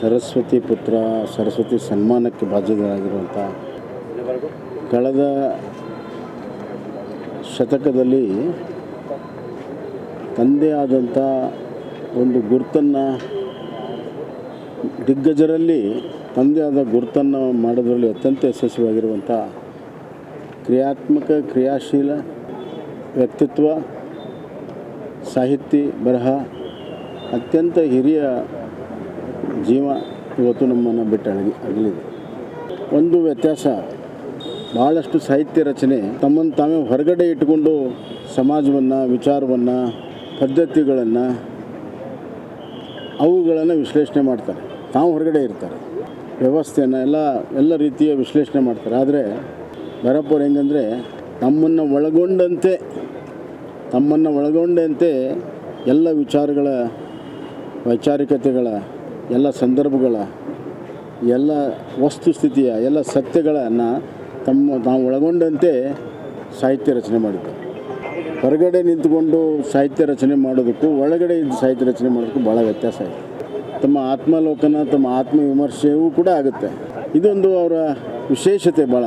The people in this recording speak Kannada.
ಸರಸ್ವತಿ ಪುತ್ರ, ಸರಸ್ವತಿ ಸನ್ಮಾನಕ್ಕೆ ಬಾಧ್ಯರಾಗಿರುವಂಥ ಕಳೆದ ಶತಕದಲ್ಲಿ ತಂದೆ ಆದಂಥ ಒಂದು ಗುರುತನ್ನು ದಿಗ್ಗಜರಲ್ಲಿ ತಂದೆ ಆದ ಗುರುತನ್ನು ಮಾಡೋದರಲ್ಲಿ ಅತ್ಯಂತ ಯಶಸ್ವಿಯಾಗಿರುವಂಥ ಕ್ರಿಯಾತ್ಮಕ, ಕ್ರಿಯಾಶೀಲ ವ್ಯಕ್ತಿತ್ವ ಸಾಹಿತಿ ಬರಹ, ಅತ್ಯಂತ ಹಿರಿಯ ಜೀವ ಇವತ್ತು ನಮ್ಮನ್ನು ಬಿಟ್ಟು ಅಗಲಿ ಅಗಲಿದೆ. ಒಂದು ವ್ಯತ್ಯಾಸ ಭಾಳಷ್ಟು ಸಾಹಿತ್ಯ ರಚನೆ ತಮ್ಮನ್ನು ತಾವೇ ಹೊರಗಡೆ ಇಟ್ಟುಕೊಂಡು ಸಮಾಜವನ್ನು, ವಿಚಾರವನ್ನು, ಪದ್ಧತಿಗಳನ್ನು, ಅವುಗಳನ್ನು ವಿಶ್ಲೇಷಣೆ ಮಾಡ್ತಾರೆ. ತಾವು ಹೊರಗಡೆ ಇರ್ತಾರೆ. ವ್ಯವಸ್ಥೆಯನ್ನು ಎಲ್ಲ ಎಲ್ಲ ರೀತಿಯ ವಿಶ್ಲೇಷಣೆ ಮಾಡ್ತಾರೆ. ಆದರೆ ಬರಪ್ಪರು ಹೆಂಗಂದರೆ ತಮ್ಮನ್ನು ಒಳಗೊಂಡಂತೆ ತಮ್ಮನ್ನು ಒಳಗೊಂಡಂತೆ ಎಲ್ಲ ವಿಚಾರಗಳ, ವೈಚಾರಿಕತೆಗಳ ಎಲ್ಲ ಸಂದರ್ಭಗಳ, ಎಲ್ಲ ವಸ್ತುಸ್ಥಿತಿಯ ಎಲ್ಲ ಸತ್ಯಗಳನ್ನು ತಮ್ಮ, ನಾವು ಒಳಗೊಂಡಂತೆ ಸಾಹಿತ್ಯ ರಚನೆ ಮಾಡಿದ್ದೆ ಹೊರಗಡೆ ನಿಂತುಕೊಂಡು ಸಾಹಿತ್ಯ ರಚನೆ ಮಾಡೋದಕ್ಕೂ, ಒಳಗಡೆ ಇದ್ದು ಸಾಹಿತ್ಯ ರಚನೆ ಮಾಡೋದಕ್ಕೂ ಭಾಳ ವ್ಯತ್ಯಾಸ ಇದೆ. ತಮ್ಮ ಆತ್ಮಲೋಕನ ತಮ್ಮ ಆತ್ಮವಿಮರ್ಶೆಯೂ ಕೂಡ ಆಗುತ್ತೆ. ಇದೊಂದು ಅವರ ವಿಶೇಷತೆ ಭಾಳ